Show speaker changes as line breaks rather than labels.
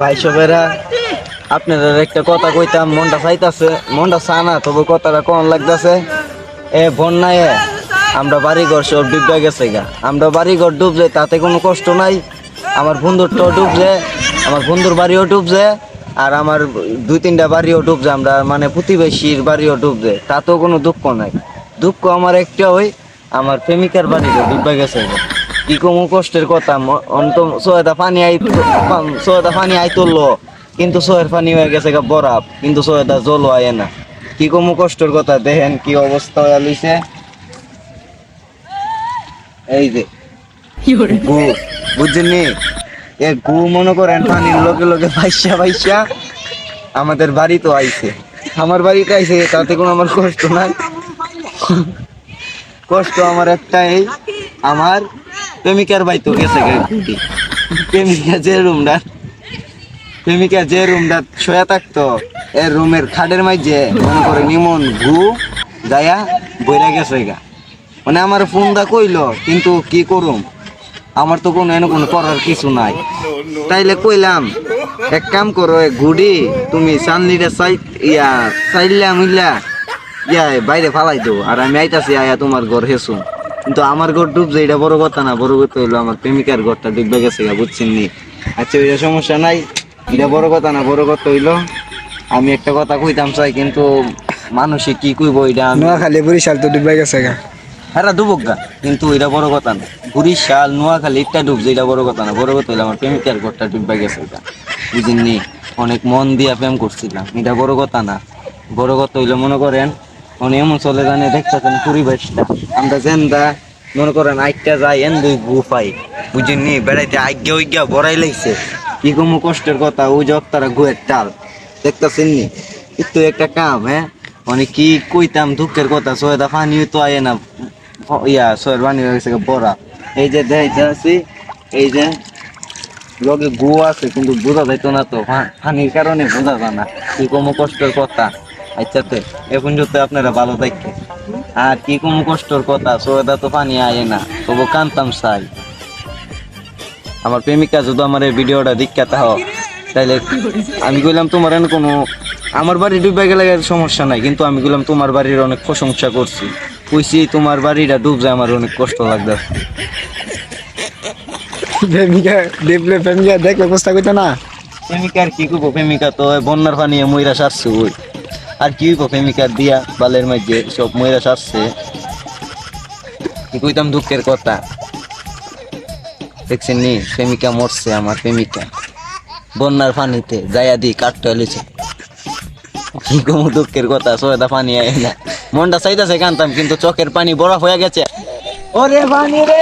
ভাই সবেরা আপনাদের একটা কথা কইতাম, মনটা চাইতাছে, মনটা চা না, তবু কথাটা কোন লাগতাছে? এ বন্যায় আমরা বাড়ি ঘর সব ডুববে গেছে গা। আমরা বাড়ি ঘর ডুবছে তাতে কোনো কষ্ট নাই, আমার বন্ধুরটাও ডুবছে আমার বন্ধুর বাড়িও ডুবছে আর আমার দুই তিনটা বাড়িও ডুবছে আমরা মানে প্রতিবেশীর বাড়িও ডুবছে তাতেও কোনো দুঃখ নাই। দুঃখ আমার একটা ওই, আমার প্রেমিকার বাড়িতে ডুববে গেছে গা। কি কমু কষ্টের কথা অন্ত সোয়েদা পানি আই সোয়েদা পানি আই তুললো কিন্তু সোয়ের পানি হয়ে গেছে গা বরাব কিন্তু সোয়েদা জলও আয় না। কি কমু কষ্টের কথা দেখেন কি অবস্থা হয়ে লইছে। এই যে গু বুঝছেন এ গু মনে করেন পানির লোকে লোকে ভাইসা ভাইসা আমাদের বাড়ি তো আইছে। আমার বাড়িতে আইছে তাতে কোনো আমার কষ্ট নাই। কষ্ট আমার একটাই আমার প্রেমিকার বাই তো গেছে গে। প্রেমিকা যে রুমটা, প্রেমিকা যে রুমটা শোয়া থাকতো এর রুমের খাটের মাঝে, মনে করে নিমন ঘু যায়া বইরা গেছে গা। মানে আমার ফোন দা কইলো, কিন্তু কি করুম? আমার তো কোনো এনে কোনো করার কিছু নাই। তাইলে কইলাম, এক কাম করো গুডি তুমি চান্দিটা চাই ইয়া চাইলা মিল্লা ইয়া বাইরে ফালাই দেবো, আর আমি আইতাছি আয়া তোমার ঘর হেসু কিন্তু আমার ঘর ডুবছে এটা বড় কথা না বড় কথা হইল আমার প্রেমিকার ঘরটা ডুববে গেছে গা বুঝছেন নি? আচ্ছা ওইটা সমস্যা নাই এটা বড় কথা না বড় কথা হইল আমি একটা কথা কইতাম চাই কিন্তু মানুষে কি কইব এটা
নোয়াখালী বরিশাল তো ডুবে গেছে গা।
হ্যাঁ ডুবুক গা কিন্তু এটা বড় কথা না। বরিশাল নোয়াখালী একটা ডুবছে এটা বড় কথা না বড় কথা হইল আমার প্রেমিকার ঘরটা ডুববে গেছে এটা বুঝিনি অনেক মন দিয়া প্রেম করছিলাম এটা বড় কথা না। বড় কথা হইল মনে করেন উনি এমন চলে জানে দেখতেছেন পরিবেশটা আমরা জেন্দা মনে করেন আইটা যাই এন দুই গুফাই বুঝিনি বেড়াইতে আজ্ঞা উজ্ঞা বড়াই লাগছে কি কমু কষ্টের কথা, ওই যে তারা গুয়ের টাল। দেখতেছেন নি? একটু একটা কাম হ্যাঁ? মানে কি কইতাম দুঃখের কথা, সয়দা পানি তো আয় না, ইয়া সয়ের পানি হয়ে বড়া। এই যে দেখাইতে আছি এই যে লগে গু আছে, কিন্তু বোঝা যাইতো না তো পানির কারণে বোঝা যায় না, কি কম কষ্টের কথা। আচ্ছা তে এখন যদি আপনারা ভালো থাকেন আর কি কম কষ্টর কথা সয়দা তো পানি আয় না তবু কানতাম চাই। আমার প্রেমিকা যদি আমার এই ভিডিওটা দীক্ষা তাহ তাইলে আমি কইলাম তোমার এনে কোনো আমার বাড়ি ডুবে গেলে সমস্যা নাই কিন্তু আমি কইলাম তোমার বাড়ির অনেক প্রশংসা করছি। কইছি তোমার বাড়িটা ডুব যায় আমার অনেক কষ্ট লাগবে।
প্রেমিকা ডিপলে প্রেমিকা দেখলে অবস্থা কইতো না।
প্রেমিকার কি করব প্রেমিকা তো বন্যার পানি ময়রা সারছে ওই। আর কি প্রেমিকার দিয়া বালের মাঝে সব ময়রা সারছে। কইতাম দুঃখের কথা? দেখছেন নি, প্রেমিকা মরছে আমার প্রেমিকা। বন্যার পানিতে যাইয়া দি কাটতে হলেছে কি কম দুঃখের কথা, সয়দা পানি আয় না। মনটা চাইতেছে কানতাম, কিন্তু চোখের পানি বরফ হয়ে গেছে। ওরে পানি রে